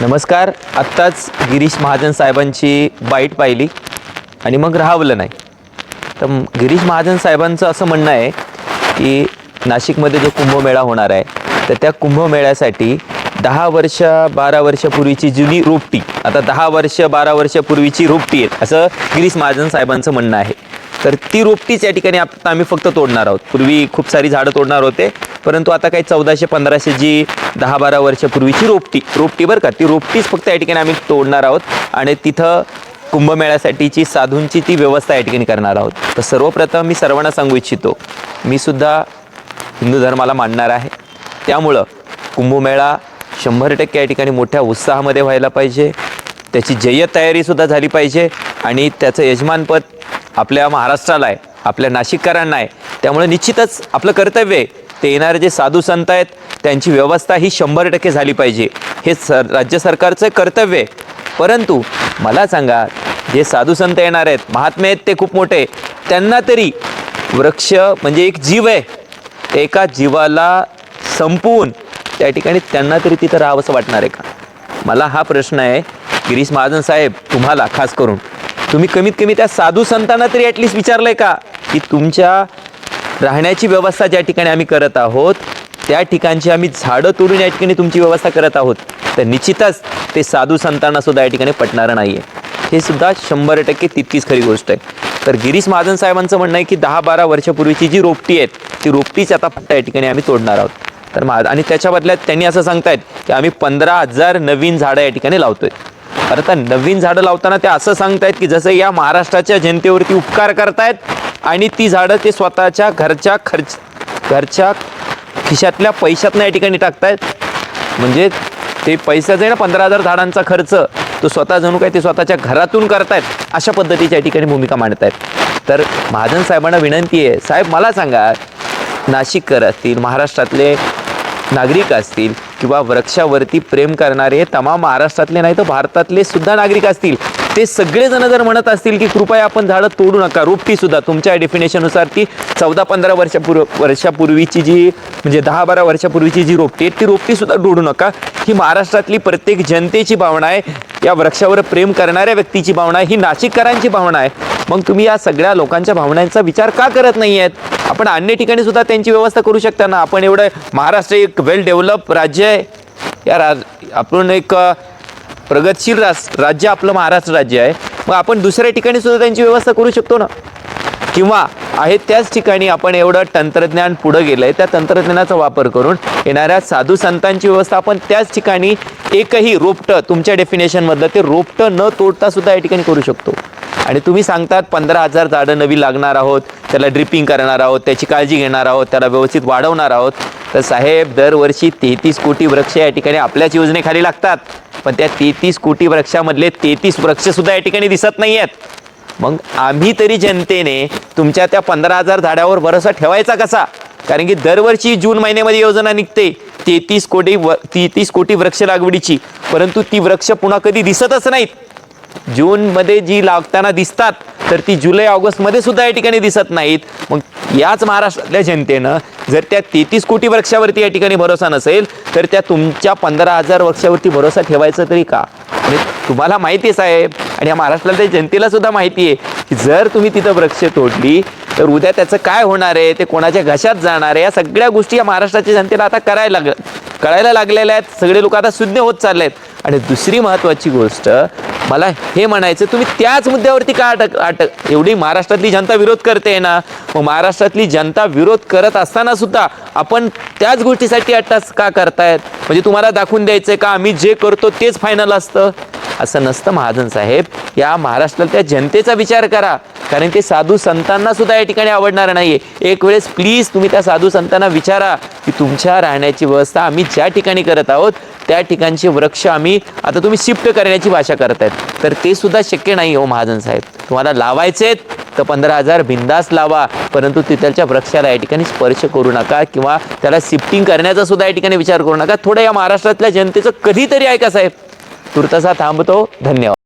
नमस्कार. आत्ताच गिरीश महाजन साहेबांची बाईट पाहिली आणि मग राहावलं नाही. तर गिरीश महाजन साहेबांचं असं म्हणणं आहे की नाशिकमध्ये जो कुंभमेळा होणार आहे तर त्या कुंभमेळ्यासाठी दहा वर्ष बारा वर्षापूर्वीची जुनी रोपटी आता दहा वर्ष बारा वर्षापूर्वीची रोपटी आहे असं गिरीश महाजन साहेबांचं म्हणणं आहे. तर ती रोपटीच या ठिकाणी आता आम्ही फक्त तोडणार आहोत. पूर्वी खूप सारी झाडं तोडणार होते परंतु आता काही चौदाशे पंधराशे जी दहा बारा वर्षापूर्वीची रोपटी रोपटी बरं का ती रोपटीच फक्त या ठिकाणी आम्ही तोडणार आहोत आणि तिथं कुंभमेळ्यासाठीची साधूंची ती व्यवस्था या ठिकाणी करणार आहोत. तर सर्वप्रथम मी सर्वांना सांगू इच्छितो मी सुद्धा हिंदू धर्माला मानणार आहे. त्यामुळं कुंभमेळा शंभर टक्के या ठिकाणी मोठ्या उत्साहामध्ये व्हायला पाहिजे त्याची जय्यत तयारीसुद्धा झाली पाहिजे आणि त्याचं यजमानपद आपल्या महाराष्ट्राला आहे आपल्या नाशिककरांना आहे. त्यामुळे निश्चितच आपलं कर्तव्य आहे ते येणारे जे साधू संत आहेत त्यांची व्यवस्था ही शंभर टक्के झाली पाहिजे. हे सर राज्य सरकारचं कर्तव्य आहे. परंतु मला सांगा जे साधू संत येणार आहेत महात्मे आहेत ते खूप मोठे त्यांना तरी वृक्ष म्हणजे एक जीव आहे. एका जीवाला संपवून त्या ठिकाणी त्यांना तरी तिथं राहावंसं वाटणार आहे का? मला हा प्रश्न आहे गिरीश महाजन साहेब तुम्हाला खास करून. तुम्ही कमीत कमी त्या साधू संतांना तरी ॲटलिस्ट विचारलंय का? की तुमच्या राहण्याची व्यवस्था ज्या ठिकाणी आम्ही करत आहोत त्या ठिकाणची आम्ही झाडं तोडून या ठिकाणी तुमची व्यवस्था करत आहोत. तर निश्चितच ते साधू संतांना सुद्धा या ठिकाणी पटणारं नाही आहे हे सुद्धा शंभर टक्के तितकीच खरी गोष्ट आहे. तर गिरीश महाजन साहेबांचं म्हणणं आहे की दहा बारा वर्षापूर्वीची जी रोपटी आहेत ती रोपटीच आता फक्त या ठिकाणी आम्ही तोडणार आहोत. तर महा आणि त्याच्या बदल्यात त्यांनी असं सांगतायत की आम्ही पंधरा हजार नवीन झाडं या ठिकाणी लावतोय. आता नवीन झाडं लावताना ते असं सांगतायत की जसं या महाराष्ट्राच्या जनतेवरती उपकार करतायत आणि ती झाडं ते स्वतःच्या घरच्या खर्च घरच्या खिशातल्या पैशातनं या ठिकाणी टाकतायत. म्हणजे ते पैशाचं आहे ना पंधरा हजार झाडांचा खर्च तो स्वतः जणू काय ते स्वतःच्या घरातून करतायत अशा पद्धतीच्या या ठिकाणी भूमिका मांडतायत. तर महाजन साहेबांना विनंती आहे साहेब मला सांगा नाशिककर असतील महाराष्ट्रातले नागरिक असतील किंवा वृक्षावरती प्रेम करणारे तमाम महाराष्ट्रातले नाही तर भारतातले सुद्धा नागरिक असतील ते सगळेजण जर म्हणत असतील की कृपया आपण झाडं तोडू नका रोपटीसुद्धा तुमच्या डेफिनेशननुसार ती चौदा पंधरा वर्षापूर्व वर्षापूर्वीची जी म्हणजे दहा बारा वर्षापूर्वीची जी रोपटी आहे ती रोपटीसुद्धा तोडू नका. ही महाराष्ट्रातली प्रत्येक जनतेची भावना आहे या वृक्षावर प्रेम करणाऱ्या व्यक्तीची भावना आहे ही नाशिककरांची भावना आहे. मग तुम्ही या सगळ्या लोकांच्या भावनांचा विचार का करत नाही आहेत आपण अन्य ठिकाणी सुद्धा त्यांची व्यवस्था करू शकता ना? आपण एवढं महाराष्ट्र एक वेल डेव्हलप राज्य आहे. या राज आपण एक प्रगतशील रास राज्य आपलं महाराष्ट्र राज्य आहे. मग आपण दुसऱ्या ठिकाणी सुद्धा त्यांची व्यवस्था करू शकतो ना? किंवा आहे त्याच ठिकाणी आपण एवढं तंत्रज्ञान पुढं गेलं आहे त्या तंत्रज्ञानाचा वापर करून येणाऱ्या साधू संतांची व्यवस्था आपण त्याच ठिकाणी एकही रोपटं तुमच्या डेफिनेशनमधलं ते रोपटं न तोडता सुद्धा या ठिकाणी करू शकतो. आणि तुम्ही सांगतात पंधरा हजार झाडं नवी लागणार आहोत त्याला ड्रिपिंग करणार आहोत त्याची काळजी घेणार आहोत त्याला व्यवस्थित वाढवणार आहोत. तर साहेब दरवर्षी तेहतीस कोटी वृक्ष या ठिकाणी आपल्याच योजनेखाली लागतात. पण त्या तेहतीस कोटी वृक्षामधले तेहतीस वृक्षसुद्धा या ठिकाणी दिसत नाही आहेत मग आम्ही तरी जनतेने तुमच्या त्या पंधरा हजार झाडावर भरोसा ठेवायचा कसा? कारण की दरवर्षी जून महिन्यामध्ये योजना निघते तेहतीस कोटी व तेहतीस कोटी वृक्ष लागवडीची. परंतु ती वृक्ष पुन्हा कधी दिसतच नाहीत. जूनमध्ये जी लागताना दिसतात तर ती जुलै ऑगस्टमध्ये सुद्धा या ठिकाणी दिसत नाहीत. मग याच महाराष्ट्रातल्या जनतेनं जर त्या तेहतीस कोटी वृक्षावरती या ठिकाणी भरोसा नसेल तर त्या तुमच्या पंधरा हजार वृक्षावरती भरोसा ठेवायचा तरी का? म्हणजे तुम्हाला माहिती आहे साहेब आणि या महाराष्ट्रातल्या जनतेला सुद्धा माहिती आहे की जर तुम्ही तिथं वृक्ष तोडली तर उद्या त्याचं काय होणार आहे ते कोणाच्या घशात जाणार आहे या सगळ्या गोष्टी या महाराष्ट्राच्या जनतेला आता करायला लाग कळायला लागलेल्या आहेत. सगळे लोक आता शून्य होत चालले आहेत आणि दुसरी महत्त्वाची गोष्ट मला हे म्हणायचं तुम्ही त्याच मुद्द्यावरती का अटक अटक एवढी महाराष्ट्रातली जनता विरोध करते ना? मग महाराष्ट्रातली जनता विरोध करत असताना सुद्धा आपण त्याच गोष्टीसाठी अट्टास का करतायत? म्हणजे तुम्हाला दाखवून द्यायचं का? आम्ही जे करतो तेच फायनल असतं? असं नसतं महाजन साहेब. या महाराष्ट्रातल्या जनतेचा विचार करा. कारण ते साधू संतांना सुद्धा या ठिकाणी आवडणार नाहीये. एक वेळेस प्लीज तुम्ही त्या साधू संतांना विचारा की तुमच्या राहण्याची व्यवस्था आम्ही ज्या ठिकाणी करत आहोत त्या ठिकाणचे वृक्ष आम्ही आता तुम्ही शिफ्ट करण्याची भाषा करतायत. तर ते सुद्धा शक्य नाही हो महाजन साहेब. तुम्हाला लावायचेत तर पंधरा हजार बिंदास लावा. परंतु तिथलच्या वृक्षाला या ठिकाणी स्पर्श करू नका किंवा त्याला शिफ्टिंग करण्याचा सुद्धा या ठिकाणी विचार करू नका. थोडं या महाराष्ट्रातल्या जनतेचं कधीतरी ऐका साहेब. तुर्तसा थांबतो. धन्यवाद.